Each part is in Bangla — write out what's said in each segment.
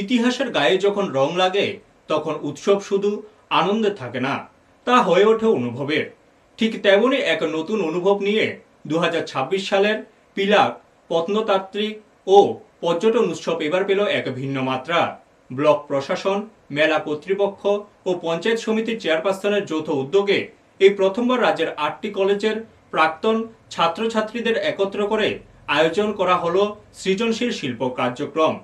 ইতিহাসের গায়ে যখন রং লাগে, তখন উৎসব শুধু আনন্দে থাকে না, তা হয়ে ওঠে অনুভবের। ঠিক তেমনই এক নতুন অনুভব নিয়ে দু হাজার ছাব্বিশ সালের পিলাক প্রত্নতাত্ত্বিক ও পর্যটন উৎসব এবার পেল এক ভিন্ন মাত্রা। ব্লক প্রশাসন, মেলা কর্তৃপক্ষ ও পঞ্চায়েত সমিতির চেয়ারপারসনের যৌথ উদ্যোগে এই প্রথমবার রাজ্যের আটটি কলেজের প্রাক্তন ছাত্রছাত্রীদের একত্র করে আয়োজন করা হলো সৃজনশীল শিল্প কার্যক্রম।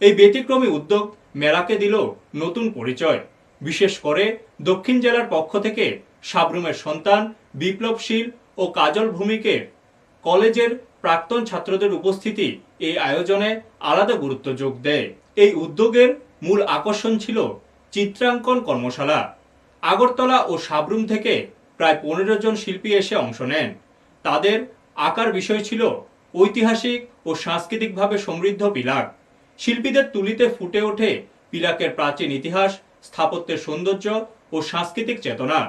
এই ব্যতিক্রমী উদ্যোগ মেলাকে দিল নতুন পরিচয়, বিশেষ করে দক্ষিণ জেলার পক্ষ থেকে সাবরুমের সন্তান, বিপ্লবশীল ও কাজল ভূমিকে। কলেজের প্রাক্তন ছাত্রদের উপস্থিতি এই আয়োজনে আলাদা গুরুত্ব যোগ দেয়। এই উদ্যোগের মূল আকর্ষণ ছিল চিত্রাঙ্কন কর্মশালা। আগরতলা ও সাবরুম থেকে প্রায় পনেরো জন শিল্পী এসে অংশ নেন। তাদের আঁকার বিষয় ছিল ঐতিহাসিক ও সাংস্কৃতিকভাবে সমৃদ্ধ পিলাক শিল্পীদের তুলিতে ফুটে ওঠে পিলাকের প্রাচীন ইতিহাস, স্থাপত্যের সৌন্দর্য ও সাংস্কৃতিক চেতনা।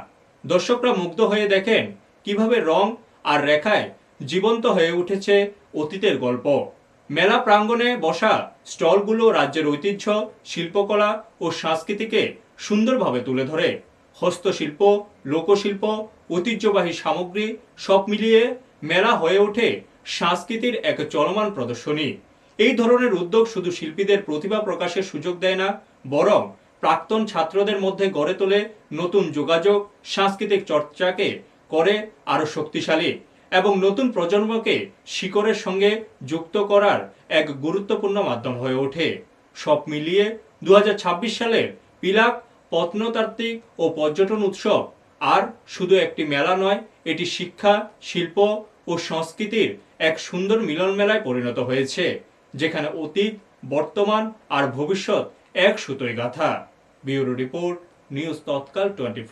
দর্শকরা মুগ্ধ হয়ে দেখেন কীভাবে রং আর রেখায় জীবন্ত হয়ে উঠেছে অতীতের গল্প। মেলা প্রাঙ্গণে বসা স্টলগুলো রাজ্যের ঐতিহ্য, শিল্পকলা ও সংস্কৃতিকে সুন্দরভাবে তুলে ধরে। হস্তশিল্প, লোকশিল্প, ঐতিহ্যবাহী সামগ্রী সব মিলিয়ে মেলা হয়ে ওঠে সংস্কৃতির এক চলমান প্রদর্শনী। এই ধরনের উদ্যোগ শুধু শিল্পীদের প্রতিভা প্রকাশের সুযোগ দেয় না, বরং প্রাক্তন ছাত্রদের মধ্যে গড়ে তোলে নতুন যোগাযোগ, সাংস্কৃতিক চর্চাকে করে আরও শক্তিশালী এবং নতুন প্রজন্মকে শিকড়ের সঙ্গে যুক্ত করার এক গুরুত্বপূর্ণ মাধ্যম হয়ে ওঠে। সব মিলিয়ে দু হাজার ছাব্বিশ সালের পিলাক প্রত্নতাত্ত্বিক ও পর্যটন উৎসব আর শুধু একটি মেলা নয়, এটি শিক্ষা, শিল্প ও সংস্কৃতির এক সুন্দর মিলন মেলায় পরিণত হয়েছে। যেখানে অতীত বর্তমান আর ভবিষ্যৎ এক সুতোয় গাথা। Bureau report news Tatkal twenty